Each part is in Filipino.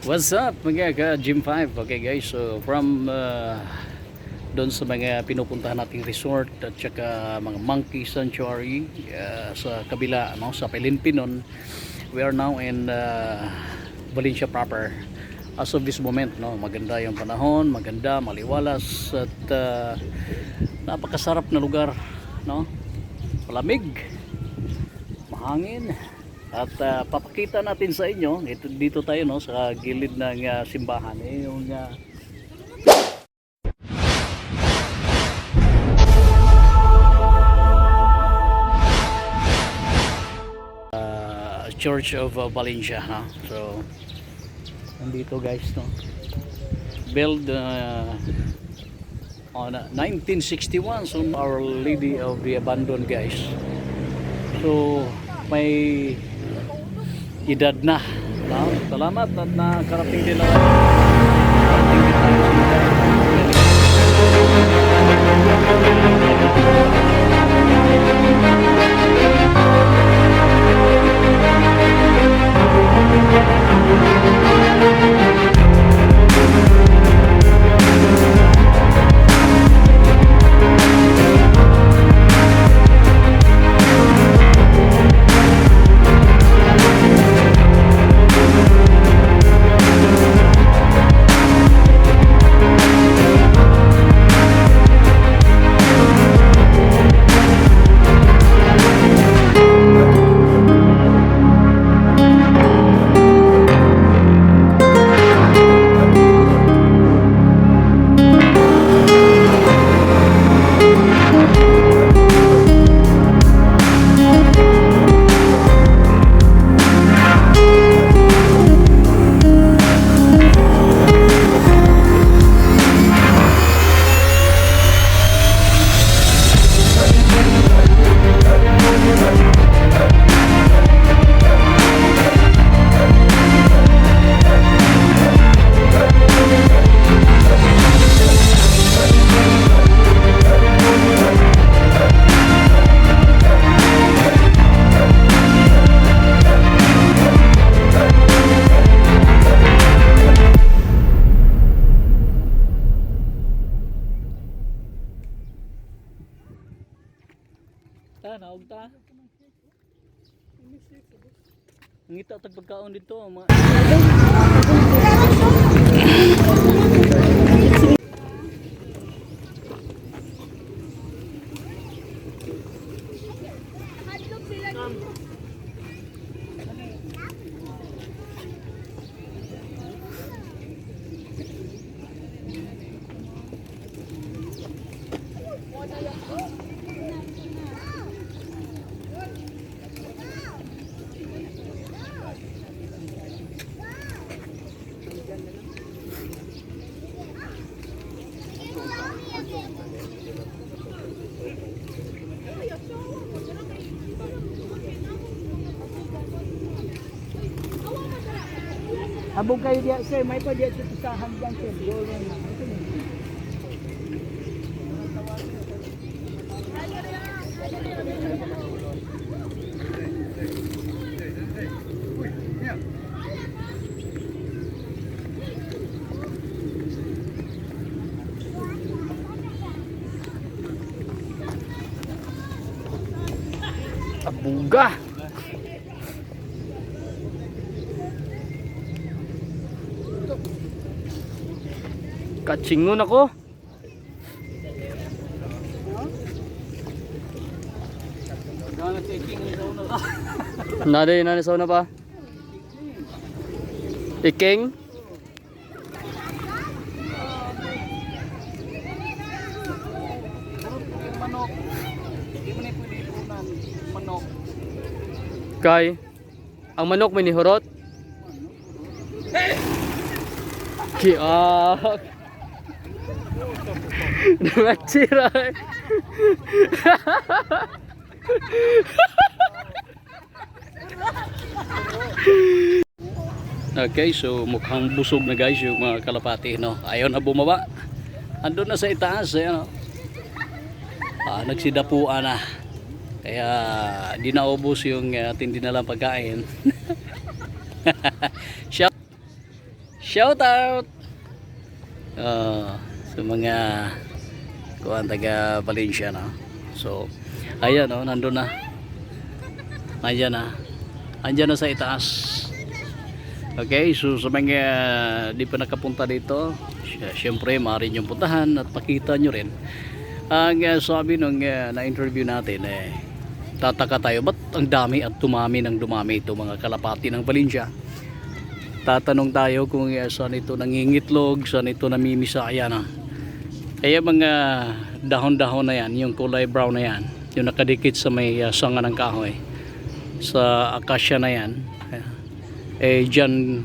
What's up mga ka Gym 5? Okay guys, so from uh, doon sa mga pinupuntahan nating resort at saka mga monkey sanctuary uh, sa kabila no, sa Pilinpinon we are now in uh, Valencia proper. As of this moment no maganda yung panahon maganda maliwalas at uh, napakasarap na lugar no? Malamig mahangin at uh, papakita natin sa inyo ito dito tayo no sa gilid ng uh, simbahan. Eh, yung uh, Church of uh, Valencia ha? So nandito guys no? Built uh, on uh, 1961 so Our Lady of the Abandon guys. So may edad na salamat at nakarating din ako Ta, naog ta. Ngita tag pagkaon dito mga Habog kayo diya sir, may pa diya sa pisahan dyan sir. Dolo na. abuga. Katsingon ako. Nade, nade sauna pa. Iking. Manok. Hindi mo na. Manok. Kay. Ang manok may nihurot. Kiak. Nagsira. eh. Okay, so mukhang busog na guys yung mga kalapati, no? Ayaw na bumaba. Andun na sa itaas, eh, ano? Ah, nagsidapuan na. Kaya di naubos yung uh, ating dinalang pagkain. Shout Shout out! Ah, sa mga kuhan taga Valencia no. So, ayan oh, nandun na. Ayan na. Andyan na sa itaas. Okay, so sa mga di pa nakapunta dito, sy- syempre maaari nyo puntahan at makita nyo rin. Ang uh, sabi nung uh, na-interview natin, eh, tataka tayo, ba't ang dami at dumami ng dumami ito mga kalapati ng Valencia? Tatanong tayo kung uh, saan ito nangingitlog, saan ito namimisaya na. Kaya mga dahon-dahon na yan, yung kulay brown na yan, yung nakadikit sa may uh, sanga ng kahoy, sa akasya na yan, eh dyan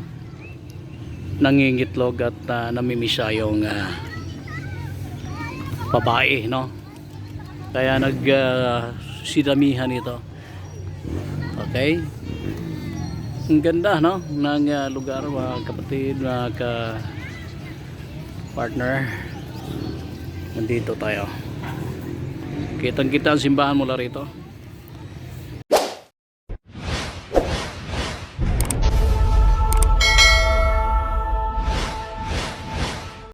nangingitlog at uh, namimisa yung uh, babae, no? Kaya nag uh, sidamihan ito. Okay? Ang ganda, no? Ng uh, lugar, mga kapatid, mga ka partner. Nandito tayo. Kitang kita ang simbahan mula rito.